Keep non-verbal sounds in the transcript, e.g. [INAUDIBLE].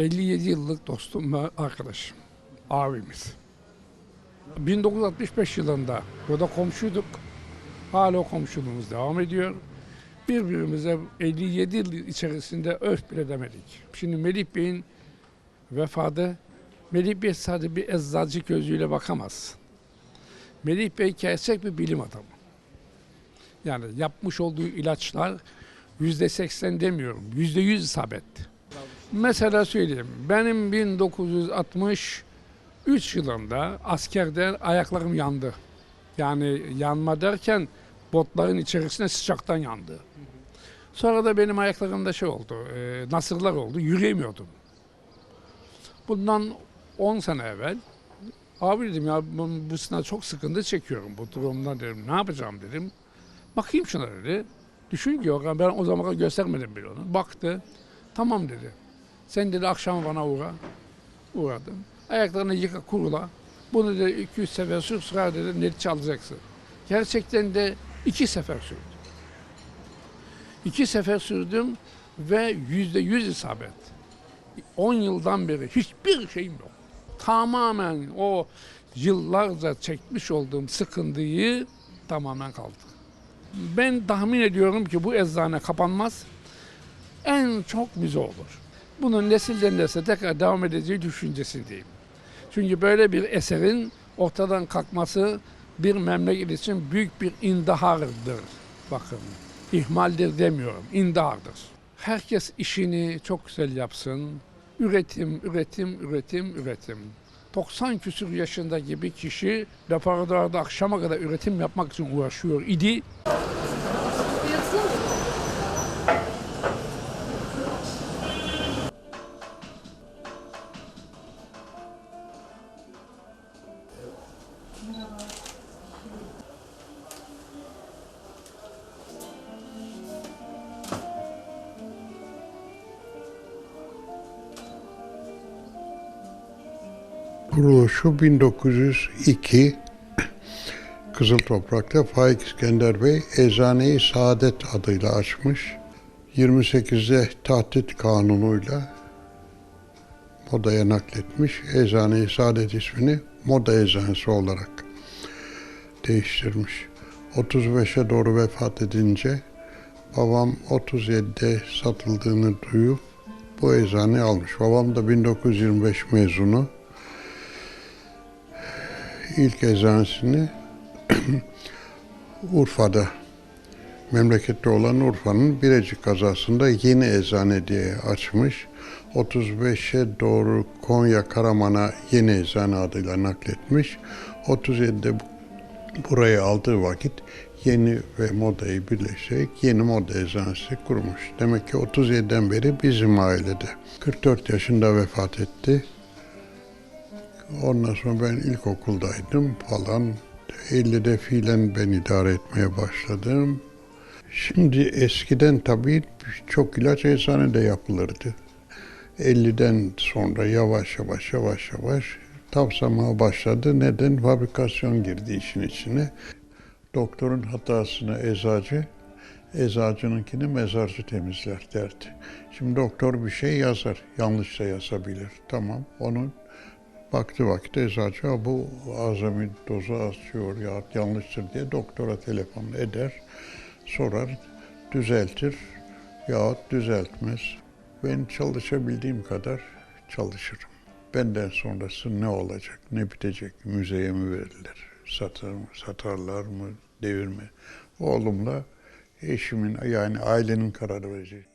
57 yıllık dostum ve arkadaşım. Abimiz. 1965 yılında burada komşuyduk. Hala komşuluğumuz devam ediyor. Birbirimize 57 yıl içerisinde öf bile demedik. Şimdi Melih Bey'in vefadı, Melih Bey sadece bir eczacı gözüyle bakamaz. Melih Bey gerçek bir bilim adamı. Yani yapmış olduğu ilaçlar yüzde seksen demiyorum, yüzde yüz isabet. Mesela söyleyeyim, benim 1963 yılında askerde ayaklarım yandı. Yani yanma derken botların içerisinde sıcaktan yandı. Sonra da benim ayaklarımda şey oldu, e, nasırlar oldu, yürüyemiyordum. Bundan 10 sene evvel abi dedim ya bu, sınav çok sıkıntı çekiyorum bu durumdan dedim. Ne yapacağım dedim. Bakayım şuna dedi. Düşün ki ben o zaman göstermedim bile onu. Baktı. Tamam dedi. Sen dedi akşam bana uğra. Uğradım. Ayaklarını yıka kurula. Bunu dedi 200 sefer sür sıra dedi netice alacaksın. Gerçekten de iki sefer sürdüm. İki sefer sürdüm ve yüzde yüz isabet. 10 yıldan beri hiçbir şeyim yok. Tamamen o yıllarca çekmiş olduğum sıkıntıyı tamamen kaldı. Ben tahmin ediyorum ki bu eczane kapanmaz. En çok bize olur. Bunun nesilden nesile tekrar devam edeceği düşüncesindeyim. Çünkü böyle bir eserin ortadan kalkması bir memleket için büyük bir indahardır. Bakın, ihmaldir demiyorum, indahardır. Herkes işini çok güzel yapsın. Üretim, üretim, üretim, üretim. 90 küsur yaşındaki bir kişi laboratuvarda akşama kadar üretim yapmak için uğraşıyor idi. Kuruluşu 1902 Kızıl Toprak'ta Faik İskender Bey Eczane-i Saadet adıyla açmış. 28'de tahdit kanunuyla modaya nakletmiş. Eczane-i Saadet ismini moda eczanesi olarak değiştirmiş. 35'e doğru vefat edince babam 37'de satıldığını duyup bu eczaneyi almış. Babam da 1925 mezunu ilk eczanesini [CLEARS THROAT] Urfa'da memlekette olan Urfa'nın Birecik kazasında yeni eczane diye açmış. 35'e doğru Konya Karaman'a yeni eczane adıyla nakletmiş. 37'de burayı aldığı vakit yeni ve modayı birleştirerek yeni moda eczanesi kurmuş. Demek ki 37'den beri bizim ailede. 44 yaşında vefat etti. Ondan sonra ben ilkokuldaydım falan. 50'de fiilen ben idare etmeye başladım. Şimdi eskiden tabii çok ilaç eczanede yapılırdı. 50'den sonra yavaş yavaş yavaş yavaş tavsamaya başladı. Neden? Fabrikasyon girdi işin içine. Doktorun hatasını eczacı, eczacınınkini mezarcı temizler derdi. Şimdi doktor bir şey yazar, yanlış da yazabilir. Tamam, onu Baktı vakit eczacı "Ha, bu azami dozu atıyor ya yanlıştır diye doktora telefon eder, sorar, düzeltir ya düzeltmez. Ben çalışabildiğim kadar çalışırım. Benden sonrası ne olacak, ne bitecek, müzeye mi verilir, satır mı, satarlar mı, devir mi? Oğlumla eşimin yani ailenin karar vereceği.